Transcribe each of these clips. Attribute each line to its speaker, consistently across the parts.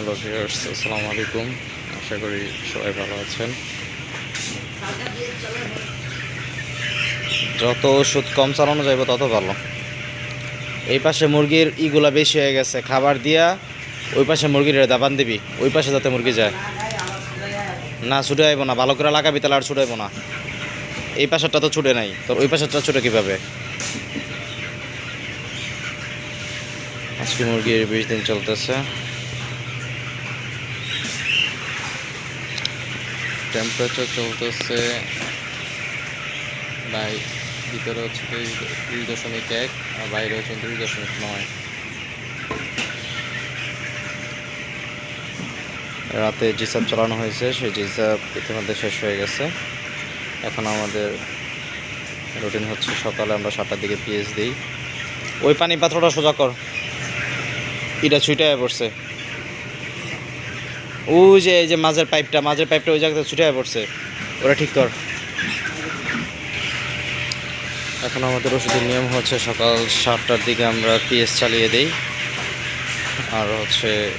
Speaker 1: Hello viewers, আসসালামু আলাইকুম। আশা করি সবাই ভালো আছেন। যত ওষুধ কম চালানো যাবে তত ভালো। এই পাশে মুরগির ইগুলা বেশি হয়ে গেছে। খাবার দিয়া ওই পাশে মুরগির দাবান দিবি, ওই পাশে যাতে মুরগি যায়। না, ছুটে আইব না। ভালো করে লাগাবি তাহলে আর ছুটে আইব না। এই পাশেরটা তো ছুটে নাই। তোর ওই পাশেরটা ছুটে কীভাবে? আজকে মুরগির বিশ দিন চলতেছে। টেম্পারেচার চলতেছে বাই ভিতরে হচ্ছে দুই দশমিক এক আর বাইরে হচ্ছে দুই দশমিক নয়। রাতে জিসাব চালানো হয়েছে, সেই জিসাব ইতিমধ্যে শেষ হয়ে গেছে। এখন আমাদের রুটিন হচ্ছে সকালে আমরা সাতটার দিকে পিএস দিই ওই পানি পাত্রটা সোজা কর। এটা ছুটায় পড়ছে। ওই যে যে মাঝের পাইপটা মাঝের পাইপটা ওই জায়গাতে ছুটায় পড়ছে। ওটা ঠিক কর। এখন আমাদের ওষুধের নিয়ম হচ্ছে সকাল সাতটার দিকে আমরা পিএস চালিয়ে দিই। আর হচ্ছে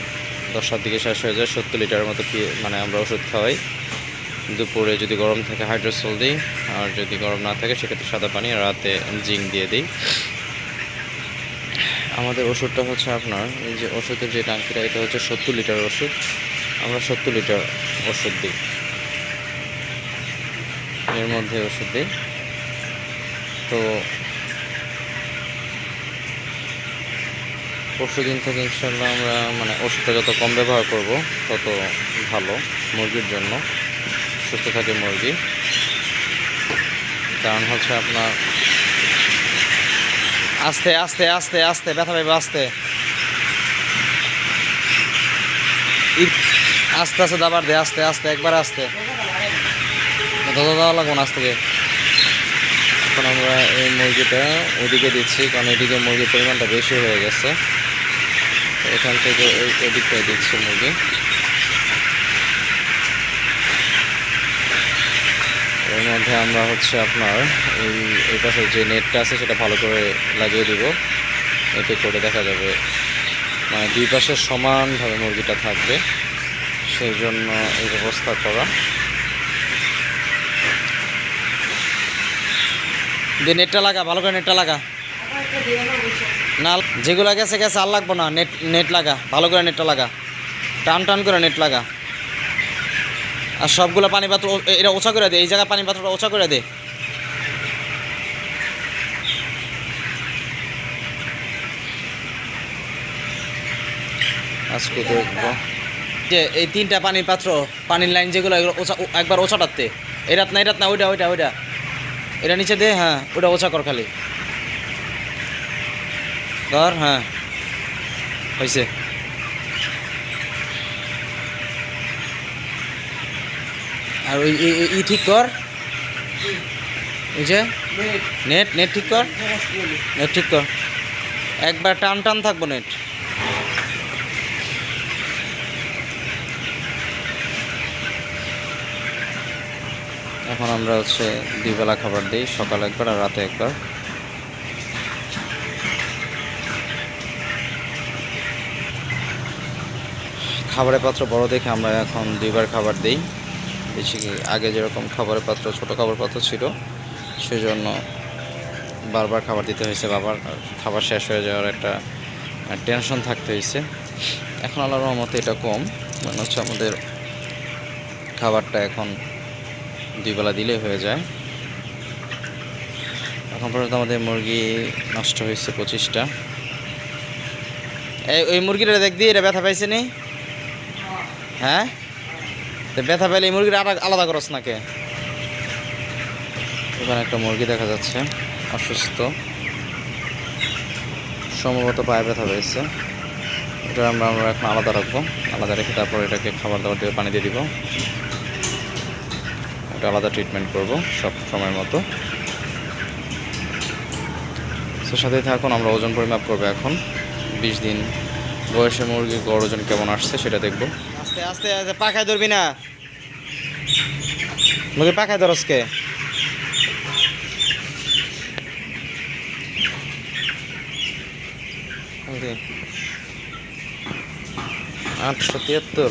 Speaker 1: দশটার দিকে শেষ হয়ে যায়, সত্তর লিটারের মতো মানে আমরা ওষুধ খাওয়াই। দুপুরে যদি গরম থাকে, হাইড্রোসল দিই। আর যদি গরম না থাকে, সেক্ষেত্রে সাদা পানি রাতে জিঙ্ক দিয়ে দিই। আমাদের ওষুধটা হচ্ছে আপনার, এই যে ওষুধের যে ট্যাঙ্কিটা, এটা হচ্ছে সত্তর লিটার ওষুধ। আমরা সত্তর লিটার ওষুধ দিই। এর মধ্যে ওষুধ দিই। তো পরশু দিন থেকে ইনশাল্লাহ আমরা মানে ওষুধটা যত কম ব্যবহার করব, তত ভালো মুরগির জন্য। সুস্থ থাকে মুরগি। কারণ হচ্ছে আপনার আস্তে আস্তে আস্তে আস্তে, ব্যথা পাইবে আস্তে। আস্তে আস্তে দাবার দে, আস্তে আস্তে, একবার আস্তে। দাদা দেওয়া লাগবো না আজ থেকে এখন আমরা এই মুরগিটা ওদিকে দিচ্ছি, কারণ এদিকে মুরগির পরিমাণটা বেশি হয়ে গেছে। এখান থেকে ওদিকটায় দিচ্ছি মুরগি। এর মধ্যে আমরা হচ্ছে আপনার এই এই পাশে যে নেটটা আছে, সেটা ভালো করে লাগিয়ে দিব। এতে করে দেখা যাবে মানে দুই পাশে সমানভাবে মুরগিটা থাকবে। সেই জন্য এই ব্যবস্থা করা। দিয়ে নেটটা লাগা, ভালো করে নেটটা লাগা। না, যেগুলো গেছে গেছে, আর লাগবো না। নেট নেট লাগা, ভালো করে নেটটা লাগা। টান টান করে নেট লাগা। আর সবগুলো পানি পাত্র এটা ওছা করে দে, এই জায়গায় পানি পাত্রটা ওছা করে দে। আজকে দেখব। যে এই তিনটা পানির পাত্র পানির লাইন যেগুলো এগুলো ওছা ও- একবার ওছাটাতে। এরাত না এরাত না ওইটা ওইটা ওইটা। এটা নিচে দে হ্যাঁ ওটা ওছা কর খালি। ধর হ্যাঁ। হয়েছে আর ওই ই ঠিক কর। যে? নেট। নেট ঠিক কর। নেট ঠিক কর। একবার টান টান থাকব নেট। এখন আমরা হচ্ছে দুইবেলা খাবার দিই, সকাল একবার আর রাতে একবার। খাবারের পাত্র বড় দেখে আমরা এখন দুইবার খাবার দিই। বেশি আগে যেরকম খাবারের পাত্র, ছোট খাবার পাত্র ছিল, সেজন্য বারবার খাবার দিতে হয়েছে, বাবার খাবার শেষ হয়ে যাওয়ার একটা টেনশন থাকতে হয়েছে। এখন আল্লাহর রহমতে এটা কম মানে হচ্ছে আমাদের খাবারটা এখন দুই বেলা দিলেই হয়ে যায়। এখন পর্যন্ত আমাদের মুরগি নষ্ট হয়েছে পঁচিশটা। এই, ওই মুরগিটা দেখ দিয়ে এটা ব্যথা পাইছে নি? হ্যাঁ? তো ব্যথা পাইলে এই মুরগিটা আলাদা- করস নাকে? এখানে একটা মুরগি দেখা যাচ্ছে, অসুস্থ। সম্ভবত পায়ে ব্যথা পেয়েছে। এটা আমরা আমরা এখন আলাদা রাখব। আলাদা রেখে তারপর এটাকে খাবার দাবার দিয়ে পানি দিয়ে দিব। এটা আলাদা ট্রিটমেন্ট করব সব সময়ের মতো। তো সাথে থাকুন, আমরা ওজন পরিমাপ করব এখন। বিশ দিন বয়সে মুরগির গড় ওজন কেমন আসছে সেটা দেখব। আস্তে আস্তে আস্তে, পাখায় ধরবি না। মুরগি পাখায় ধরসকে আটশো তিয়াত্তর।